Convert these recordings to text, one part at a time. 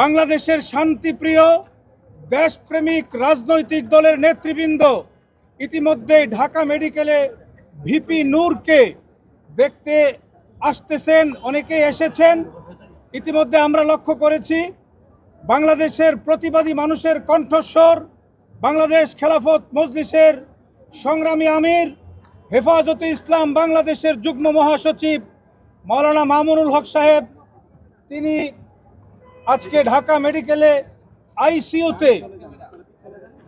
বাংলাদেশের শান্তিপ্রিয় দেশপ্রেমিক রাজনৈতিক দলের নেতৃবৃন্দ ইতিমধ্যে ঢাকা মেডিকেলে ভিপি নূরকে দেখতে আসতেছেন অনেকেই এসেছেন। ইতিমধ্যে আমরা লক্ষ্য করেছি, বাংলাদেশের প্রতিবাদী মানুষের কণ্ঠস্বর, বাংলাদেশ খেলাফত মজলিসের সংগ্রামী আমির, হেফাজতে ইসলাম বাংলাদেশের যুগ্ম মহাসচিব মাওলানা মামুনুল হক সাহেব, তিনি আজকে ঢাকা মেডিকেলে আইসিইউতে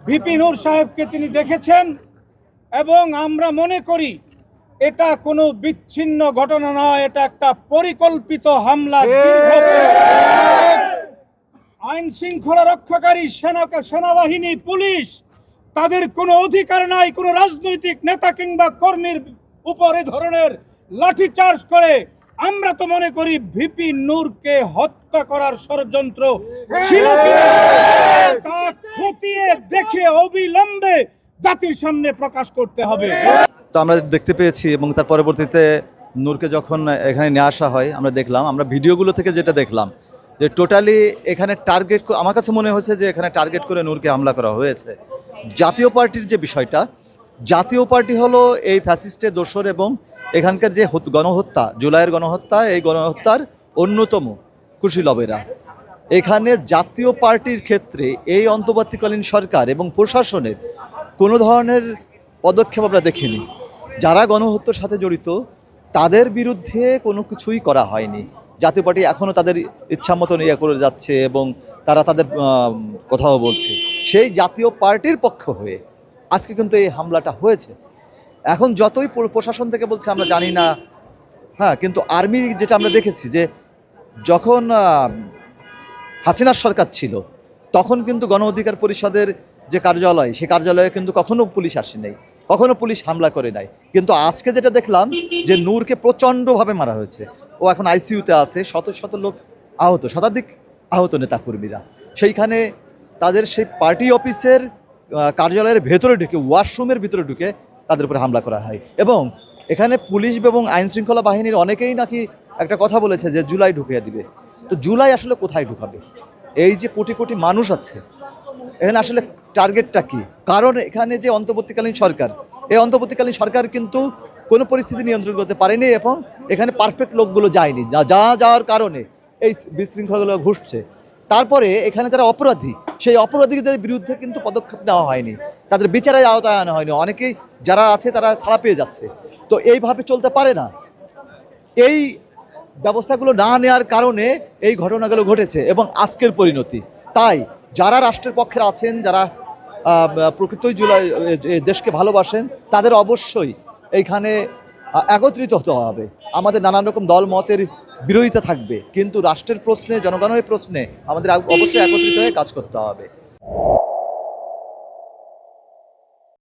ভিপি নূর সাহেবকে তিনি দেখেছেন এবং আমরা মনে করি এটা কোনো বিচ্ছিন্ন ঘটনা নয় এটা একটা পরিকল্পিত হামলা আইন শৃঙ্খলা রক্ষাকারী সেনা সেনাবাহিনী পুলিশ তাদের কোনো অধিকার নাই কোনো রাজনৈতিক নেতা কিংবা কর্মীর উপরে ধরনের লাঠি চার্জ করে আমরা তো মনে করি ভিপি নূরকে হত্যা করার ষড়যন্ত্র ছিল তা খতিয়ে দেখে অবিলম্বে জাতির সামনে প্রকাশ করতে হবে। তো আমরা দেখতে পেয়েছি এবং তার পরবর্তীতে নূরকে যখন এখানে নিয়ে আসা হয় আমরা দেখলাম আমরা ভিডিওগুলো থেকে যেটা দেখলাম যে টোটালি এখানে টার্গেট আমার কাছে মনে হয়েছে যে এখানে টার্গেট করে নূরকে হামলা করা হয়েছে। জাতীয় পার্টির যে বিষয়টা জাতীয় পার্টি হলো এই ফ্যাসিস্টের দোসর এবং এখানকার যে গণহত্যা, জুলাইয়ের গণহত্যা, এই গণহত্যার অন্যতম কুশীলবেরা এখানে জাতীয় পার্টির ক্ষেত্রে এই অন্তর্বর্তীকালীন সরকার এবং প্রশাসনের কোনো ধরনের পদক্ষেপ আমরা দেখিনি। যারা গণহত্যার সাথে জড়িত, তাদের বিরুদ্ধে কোনো কিছুই করা হয়নি। জাতীয় পার্টি এখনও তাদের ইচ্ছা মতন ইয়ে করে যাচ্ছে এবং তারা তাদের কথাও বলছে। সেই জাতীয় পার্টির পক্ষ হয়ে আজকে কিন্তু এই হামলাটা হয়েছে। এখন যতই প্রশাসন থেকে বলছে আমরা জানি না হ্যাঁ কিন্তু আর্মি যেটা আমরা দেখেছি যে যখন হাসিনার সরকার ছিল, তখন কিন্তু গণ অধিকার পরিষদের যে কার্যালয় সে কার্যালয়ে কিন্তু কখনো পুলিশ আসে নাই, কখনো পুলিশ হামলা করে নাই। কিন্তু আজকে যেটা দেখলাম যে নূরকে প্রচণ্ডভাবে মারা হয়েছে। ও এখন আইসিইউতে আছে, শত শত লোক আহত, শতাধিক আহত নেতাকর্মীরা। সেইখানে তাদের সেই পার্টি অফিসের কার্যালয়ের ভেতরে ঢুকে, ওয়াশরুমের ভিতরে ঢুকে তাদের উপরে হামলা করা হয়। এবং এখানে পুলিশ এবং আইন শৃঙ্খলা বাহিনীর অনেকেই নাকি একটা কথা বলেছে যে জুলাই ঢুকিয়ে দিবে। তো জুলাই আসলে কোথায় ঢুকাবে? এই যে কোটি কোটি মানুষ আছে, এখানে আসলে টার্গেটটা কি? কারণ এখানে যে অন্তর্বর্তীকালীন সরকার, এই অন্তর্বর্তীকালীন সরকার কিন্তু কোনো পরিস্থিতি নিয়ন্ত্রণ করতে পারেনি এবং এখানে পারফেক্ট লোকগুলো যায়নি। যা যা যাওয়ার কারণে এই বিশৃঙ্খলাগুলো ঘুরছে তারপরে এখানে যারা অপরাধী, সেই অপরাধীদের বিরুদ্ধে কিন্তু পদক্ষেপ নেওয়া হয়নি। তাদের বিচারের আওতায় আনা হয়নি। অনেকেই যারা আছে, তারা ছাড়া পেয়ে যাচ্ছে। তো এইভাবে চলতে পারে না। এই ব্যবস্থাগুলো না নেওয়ার কারণে এই ঘটনাগুলো ঘটেছে এবং আজকের পরিণতি। তাই যারা রাষ্ট্রের পক্ষে আছেন, যারা প্রকৃতই জুলাই দেশকে ভালোবাসেন, তাদের অবশ্যই এইখানে একত্রিত হতে হবে। আমাদের নানান রকম দল মতের বিরোধিতা থাকবে। কিন্তু রাষ্ট্রের প্রশ্নে জনগণের প্রশ্নে আমাদের অবশ্যই একত্রিত হয়ে কাজ করতে হবে।